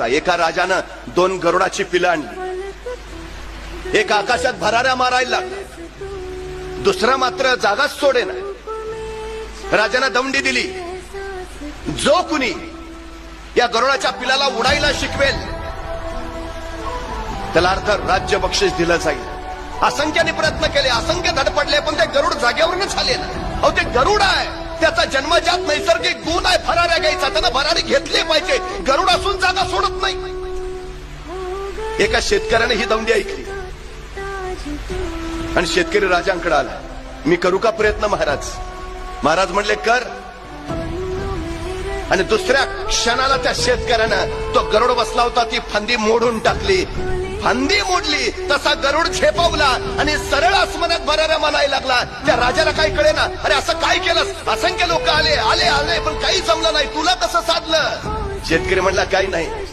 एका राजानं दोन गरुडाची पिलं आणली. एक आकाशात भराऱ्या मारायला लागला. दुसरा मात्र जागाच सोडे ना राजानं दमडी दिली. जो कुणी या गरुडाच्या पिलाला उडायला शिकवेल त्याला अर्थ राज्य बक्षीस दिलं जाईल. असंख्याने प्रयत्न केले असंख्य धडपडले पण ते गरुड जागेवरूनच आले ना. अहो ते गरुड आहे. त्याचा जन्मजात नैसर्गिक गुण आहे भराऱ्या घ्यायचा त्यानं भरारी घेतले पाहिजे. एका शेतकऱ्याने ही दौंडी ऐकली. आणि शेतकरी राजांकडे आला. मी करू का प्रयत्न महाराज? महाराज म्हणले कर. आणि दुसऱ्या क्षणाला त्या शेतकऱ्यानं तो गरुड बसला होता ती फांदी मोडून टाकली. फांदी मोडली तसा गरुड झेपवला आणि सरळ आसमानात भराऱ्या म्हणायला लागला. त्या राजाला काय कळे ना अरे असं काय केलं असंख्य लोक आले आले आले पण काही जमलं नाही. तुला कसं साधलं? शेतकरी म्हणला काही नाही.